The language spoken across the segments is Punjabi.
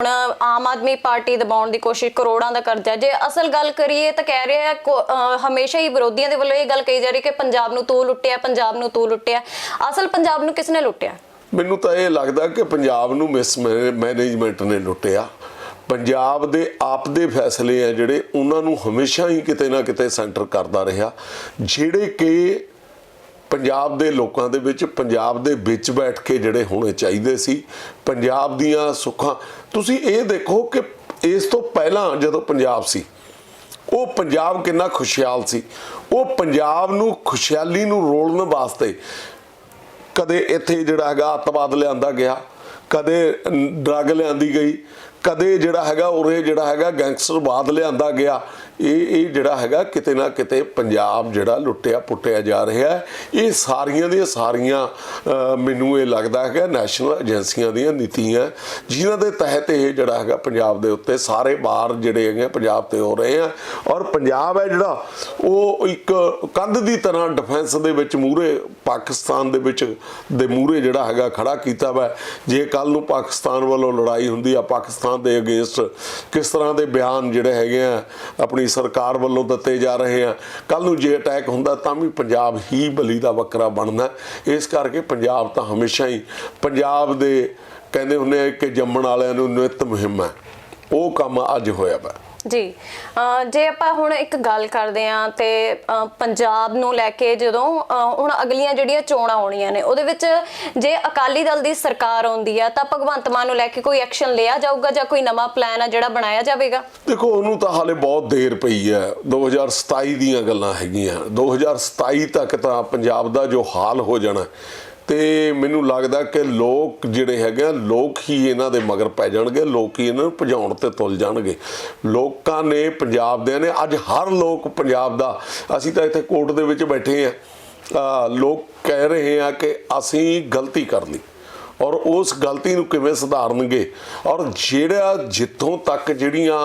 ਹੁਣ ਆਮ ਆਦਮੀ ਪਾਰਟੀ ਦਬਾਉਣ ਦੀ ਕੋਸ਼ਿਸ਼ ਕਰੋੜਾਂ ਦਾ ਕਰਜ਼ਾ ਜੇ ਅਸਲ ਗੱਲ ਕਰੀਏ ਤਾਂ ਕਹਿ ਰਿਹਾ ਹਮੇਸ਼ਾ ਹੀ ਵਿਰੋਧੀਆਂ ਦੇ ਵੱਲੋਂ ਇਹ ਗੱਲ ਕਹੀ ਜਾ ਰਹੀ ਕਿ ਪੰਜਾਬ ਨੂੰ ਤੂੰ ਲੁੱਟਿਆ, ਪੰਜਾਬ ਨੂੰ ਤੂੰ ਲੁੱਟਿਆ। ਅਸਲ ਪੰਜਾਬ ਨੂੰ ਕਿਸ ਨੇ ਲੁੱਟਿਆ? ਮੈਨੂੰ ਤਾਂ ਇਹ ਲੱਗਦਾ ਕਿ ਪੰਜਾਬ ਨੂੰ ਮਿਸ ਮੈਨੇਜਮੈਂਟ ਨੇ ਲੁੱਟਿਆ। ਪੰਜਾਬ ਦੇ ਆਪ ਦੇ ਫੈਸਲੇ ਆ ਜਿਹੜੇ ਉਹਨਾਂ ਨੂੰ ਹਮੇਸ਼ਾ ਹੀ ਕਿਤੇ ਨਾ ਕਿਤੇ ਸੈਂਟਰ ਕਰਦਾ ਰਿਹਾ। ਜਿਹੜੇ ਕਿ ਪੰਜਾਬ ਦੇ ਲੋਕਾਂ ਦੇ ਵਿੱਚ, ਪੰਜਾਬ ਦੇ ਵਿੱਚ ਬੈਠ ਕੇ ਜਿਹੜੇ ਹੋਣੇ ਚਾਹੀਦੇ ਸੀ, ਪੰਜਾਬ ਦੀਆਂ ਸੁੱਖਾਂ। ਤੁਸੀਂ ਇਹ ਦੇਖੋ ਕਿ ਇਸ ਤੋਂ ਪਹਿਲਾਂ ਜਦੋਂ ਪੰਜਾਬ ਸੀ, ਉਹ ਪੰਜਾਬ ਕਿੰਨਾ ਖੁਸ਼ਹਾਲ ਸੀ। ਉਹ ਪੰਜਾਬ ਨੂੰ ਖੁਸ਼ਹਾਲੀ ਨੂੰ ਰੋਲਣ ਵਾਸਤੇ ਕਦੇ ਇੱਥੇ ਜਿਹੜਾ ਹੈਗਾ ਅੱਤਵਾਦ ਲਿਆਂਦਾ ਗਿਆ, ਕਦੇ ਡਰੱਗ ਲਿਆਂਦੀ ਗਈ, ਕਦੇ ਜਿਹੜਾ ਹੈਗਾ ਉਰੇ ਜਿਹੜਾ ਹੈਗਾ ਗੈਂਗਸਟਰਵਾਦ ਲਿਆਂਦਾ ਗਿਆ ਇਹ ਇਹ ਜਿਹੜਾ ਹੈਗਾ ਕਿਤੇ ਨਾ ਕਿਤੇ ਪੰਜਾਬ ਜਿਹੜਾ ਲੁੱਟਿਆ ਪੁੱਟਿਆ ਜਾ ਰਿਹਾ ਹੈ। ਇਹ ਸਾਰੀਆਂ ਦੀਆਂ ਸਾਰੀਆਂ ਮੈਨੂੰ ਇਹ ਲੱਗਦਾ ਹੈਗਾ ਨੈਸ਼ਨਲ ਏਜੰਸੀਆਂ ਦੀਆਂ ਨੀਤੀਆਂ, ਜਿਨ੍ਹਾਂ ਦੇ ਤਹਿਤ ਇਹ ਜਿਹੜਾ ਹੈਗਾ ਪੰਜਾਬ ਦੇ ਉੱਤੇ ਸਾਰੇ ਵਾਰ ਜਿਹੜੇ ਹੈਗੇ ਆ ਪੰਜਾਬ ਤੇ ਹੋ ਰਹੇ ਆ। ਔਰ ਪੰਜਾਬ ਹੈ ਜਿਹੜਾ, ਉਹ ਇੱਕ ਕੰਧ ਦੀ ਤਰ੍ਹਾਂ ਡਿਫੈਂਸ ਦੇ ਵਿੱਚ ਮੂਰੇ ਪਾਕਿਸਤਾਨ ਦੇ ਵਿੱਚ ਦੇ ਮੂਰੇ ਜਿਹੜਾ ਹੈਗਾ ਖੜਾ ਕੀਤਾ ਵਾ। ਜੇ ਕੱਲ ਨੂੰ ਪਾਕਿਸਤਾਨ ਵੱਲੋਂ ਲੜਾਈ ਹੁੰਦੀ ਆ, ਪਾਕਿਸਤਾਨ ਦੇ ਅਗੇਂਸਟ ਕਿਸ ਤਰ੍ਹਾਂ ਦੇ ਬਿਆਨ ਜਿਹੜੇ ਹੈਗੇ ਆ, ਆਪਣੀ ਸਰਕਾਰ ਵੱਲੋਂ ਦਿੱਤੇ ਜਾ ਰਹੇ ਆ। ਕੱਲ ਨੂੰ ਜੇ ਅਟੈਕ ਹੁੰਦਾ ਤਾਂ ਵੀ ਪੰਜਾਬ ਹੀ ਬਲੀ ਦਾ ਬੱਕਰਾ ਬਣਦਾ ਇਸ ਕਰਕੇ ਪੰਜਾਬ ਤਾਂ ਹਮੇਸ਼ਾ ਹੀ ਪੰਜਾਬ ਦੇ ਕਹਿੰਦੇ ਹੁੰਦੇ ਆ ਕਿ ਜੰਮਣ ਵਾਲਿਆਂ ਨੂੰ ਨਿਤ ਮੁਹਿੰਮ ਹੈ। ਉਹ ਕੰਮ ਅੱਜ ਹੋਇਆ ਵਾ। ਜੀ। ਜੇ ਆਪਾਂ ਹੁਣ ਇੱਕ ਗੱਲ ਕਰਦੇ ਆਂ ਤੇ ਪੰਜਾਬ ਨੂੰ ਲੈ ਕੇ ਜਦੋਂ ਹੁਣ ਅਗਲੀਆਂ ਜਿਹੜੀਆਂ ਚੋਣਾਂ ਆਉਣੀਆਂ ਨੇ, ਉਹਦੇ ਵਿੱਚ ਜੇ ਅਕਾਲੀ ਦਲ ਦੀ ਸਰਕਾਰ ਆਉਂਦੀ ਆ, ਤਾਂ ਭਗਵੰਤ ਮਾਨ ਨੂੰ ਲੈ ਕੇ ਕੋਈ ਐਕਸ਼ਨ ਲਿਆ ਜਾਊਗਾ ਜਾਂ ਕੋਈ ਨਵਾਂ ਪਲਾਨ ਆ ਜਿਹੜਾ ਬਣਾਇਆ ਜਾਵੇਗਾ? ਦੇਖੋ, ਉਹਨੂੰ ਤਾਂ ਹਾਲੇ ਬਹੁਤ ਦੇਰ ਪਈ ਹੈ। 2027 ਦੀਆਂ ਗੱਲਾਂ ਹੈਗੀਆਂ। 2027 ਤੱਕ ਤਾਂ ਪੰਜਾਬ ਦਾ ਜੋ ਹਾਲ ਹੋ ਜਾਣਾ ਤੇ ਮੈਨੂੰ ਲੱਗਦਾ ਕਿ ਲੋਕ ਜਿਹੜੇ ਹੈਗੇ ਆ, ਲੋਕ ਹੀ ਇਹਨਾਂ ਦੇ ਮਗਰ ਪੈ ਜਾਣਗੇ, ਲੋਕ ਹੀ ਇਹਨਾਂ ਨੂੰ ਭਜਾਉਣ ਤੇ ਤੁਲ ਜਾਣਗੇ। ਲੋਕਾਂ ਨੇ, ਪੰਜਾਬ ਦੇ ਨੇ, ਅੱਜ ਹਰ ਲੋਕ ਪੰਜਾਬ ਦਾ, ਅਸੀਂ ਤਾਂ ਇੱਥੇ ਕੋਰਟ ਦੇ ਵਿੱਚ ਬੈਠੇ ਆ, ਲੋਕ ਕਹਿ ਰਹੇ ਆ ਕਿ ਅਸੀਂ ਗਲਤੀ ਕਰ ਲਈ ਔਰ ਉਸ ਗਲਤੀ ਨੂੰ ਕਿਵੇਂ ਸੁਧਾਰਨਗੇ ਔਰ ਜਿਹੜਾ ਜਿੱਥੋਂ ਤੱਕ ਜਿਹੜੀਆਂ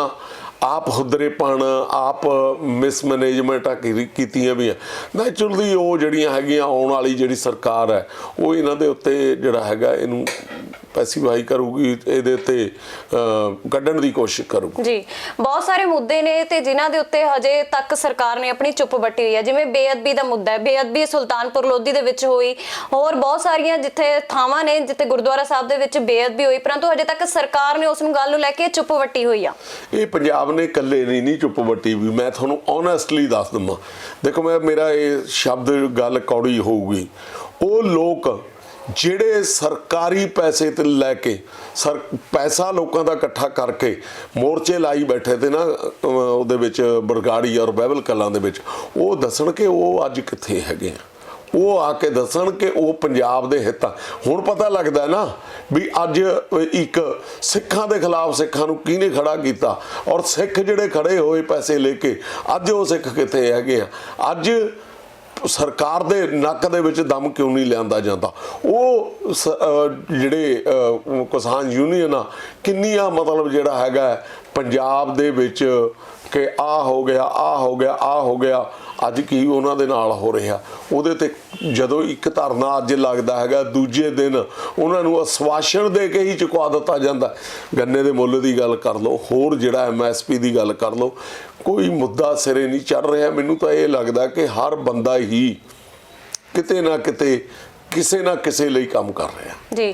ਆਪ ਹੁਦਰੇ ਹੁਦਰੇਪਣ, ਆਪ ਮਿਸਮੈਨੇਜਮੈਂਟਾਂ ਕੀ- ਕੀਤੀਆਂ ਵੀ ਆ। ਨੈਚੁਰਲੀ ਉਹ ਜਿਹੜੀਆਂ ਹੈਗੀਆਂ, ਆਉਣ ਵਾਲੀ ਜਿਹੜੀ ਸਰਕਾਰ ਹੈ, ਉਹ ਇਹਨਾਂ ਦੇ ਉੱਤੇ ਜਿਹੜਾ ਹੈਗਾ, ਇਹਨੂੰ ਪੈਸੀਫਾਈ ਕਰੂਗੀ ਇਹਦੇ ਉੱਤੇ ਅਹ, ਕੱਢਣ ਦੀ ਕੋਸ਼ਿਸ਼ ਕਰੂਗੀ। ਜੀ ਬਹੁਤ ਸਾਰੇ ਮੁੱਦੇ ਨੇ ਤੇ ਜਿਨ੍ਹਾਂ ਦੇ ਉੱਤੇ ਹਜੇ ਤੱਕ ਸਰਕਾਰ ਨੇ ਆਪਣੀ ਚੁੱਪ ਵੱਟੀ ਹੋਈ ਹੈ। ਜਿਵੇਂ ਬੇਅਦਬੀ ਦਾ ਮੁੱਦਾ ਹੈ। ਬੇਅਦਬੀ ਸੁਲਤਾਨਪੁਰ ਲੋਧੀ ਦੇ ਵਿੱਚ ਹੋਈ। ਹੋਰ ਬਹੁਤ ਸਾਰੀਆਂ ਜਿੱਥੇ ਥਾਵਾਂ ਨੇ ਜਿੱਥੇ ਗੁਰਦੁਆਰਾ ਸਾਹਿਬ ਦੇ ਵਿੱਚ ਬੇਅਦਬੀ ਹੋਈ। ਪਰੰਤੂ ਹਜੇ ਤੱਕ ਸਰਕਾਰ ਨੇ ਉਸ ਨੂੰ ਗੱਲ ਨੂੰ ਲੈ ਕੇ ਚੁੱਪ ਵੱਟੀ ਹੋਈ ਆ। ਇਹ ਪੰਜਾਬ ਨੇ ਇਕੱਲੇ ਨਹੀਂ ਨਹੀਂ ਚੁੱਪ ਵੱਟੀ ਵੀ ਮੈਂ ਤੁਹਾਨੂੰ ਓਨੈਸਟਲੀ ਦੱਸ ਦਵਾਂ। ਦੇਖੋ ਮੈਂ ਮੇਰਾ ਇਹ ਸ਼ਬਦ ਗੱਲ ਕੌੜੀ ਹੋਊਗੀ। ਉਹ ਲੋਕ ਜਿਹੜੇ ਸਰਕਾਰੀ ਪੈਸੇ ਤੇ ਲੈ ਕੇ ਸਰ ਪੈਸਾ ਲੋਕਾਂ ਦਾ ਇਕੱਠਾ ਕਰਕੇ ਮੋਰਚੇ ਲਾਈ ਬੈਠੇ ਤੇ ਨਾ ਉਹਦੇ ਵਿੱਚ ਬਰਗਾੜੀ ਔਰ ਬਹਿਬਲ ਕਲਾਂ ਦੇ ਵਿੱਚ, ਉਹ ਦੱਸਣ ਕਿ ਉਹ ਅੱਜ ਕਿੱਥੇ ਹੈਗੇ ਆ। ਉਹ ਆ ਕੇ ਦੱਸਣ ਕਿ ਉਹ ਪੰਜਾਬ ਦੇ ਹਿੱਤ ਆ। ਹੁਣ ਪਤਾ ਲੱਗਦਾ ਨਾ ਵੀ ਅੱਜ ਇੱਕ ਸਿੱਖਾਂ ਦੇ ਖਿਲਾਫ ਸਿੱਖਾਂ ਨੂੰ ਕਿਹਨੇ ਖੜਾ ਕੀਤਾ ਔਰ ਸਿੱਖ ਜਿਹੜੇ ਖੜੇ ਹੋਏ ਪੈਸੇ ਲੈ ਕੇ, ਅੱਜ ਉਹ ਸਿੱਖ ਕਿੱਥੇ ਹੈਗੇ ਆ। ਅੱਜ ਸਰਕਾਰ ਦੇ ਨੱਕ ਦੇ ਵਿੱਚ ਦਮ ਕਿਉਂ ਨਹੀਂ ਲਿਆਂਦਾ ਜਾਂਦਾ? ਉਹ ਸ- ਜਿਹੜੇ ਕਿਸਾਨ ਯੂਨੀਅਨ ਆ, ਕਿੰਨੀਆਂ ਮਤਲਬ ਜਿਹੜਾ ਹੈਗਾ ਪੰਜਾਬ ਦੇ ਵਿੱਚ ਕਿ ਆ ਹੋ ਗਿਆ ਆ ਹੋ ਗਿਆ ਆ ਹੋ ਗਿਆ ਅੱਜ ਕੀ ਉਹਨਾਂ ਦੇ ਨਾਲ ਹੋ ਰਿਹਾ? ਉਹਦੇ ਤੇ ਜਦੋਂ ਇੱਕ ਧਰਨਾ ਅੱਜ ਲੱਗਦਾ ਹੈਗਾ, ਦੂਜੇ ਦਿਨ ਉਹਨਾਂ ਨੂੰ ਅਸਵਾਸ਼ਨ ਦੇ ਕੇ ਹੀ ਚੁਕਵਾ ਦਿੱਤਾ ਜਾਂਦਾ। ਗੰਨੇ ਦੇ ਮੁੱਲ ਦੀ ਗੱਲ ਕਰ ਲਓ, ਹੋਰ ਜਿਹੜਾ ਐਮਐਸਪੀ ਦੀ ਗੱਲ ਕਰ ਲਓ, ਕੋਈ ਮੁੱਦਾ ਸਿਰੇ ਨਹੀਂ ਚੜ ਰਿਹਾ। ਮੈਨੂੰ ਤਾਂ ਇਹ ਲੱਗਦਾ ਕਿ ਹਰ ਬੰਦਾ ਹੀ ਕਿਤੇ ਨਾ ਕਿਤੇ ਕਿਸੇ ਨਾ ਕਿਸੇ ਲਈ ਕੰਮ ਕਰ ਰਿਹਾ। ਜੀ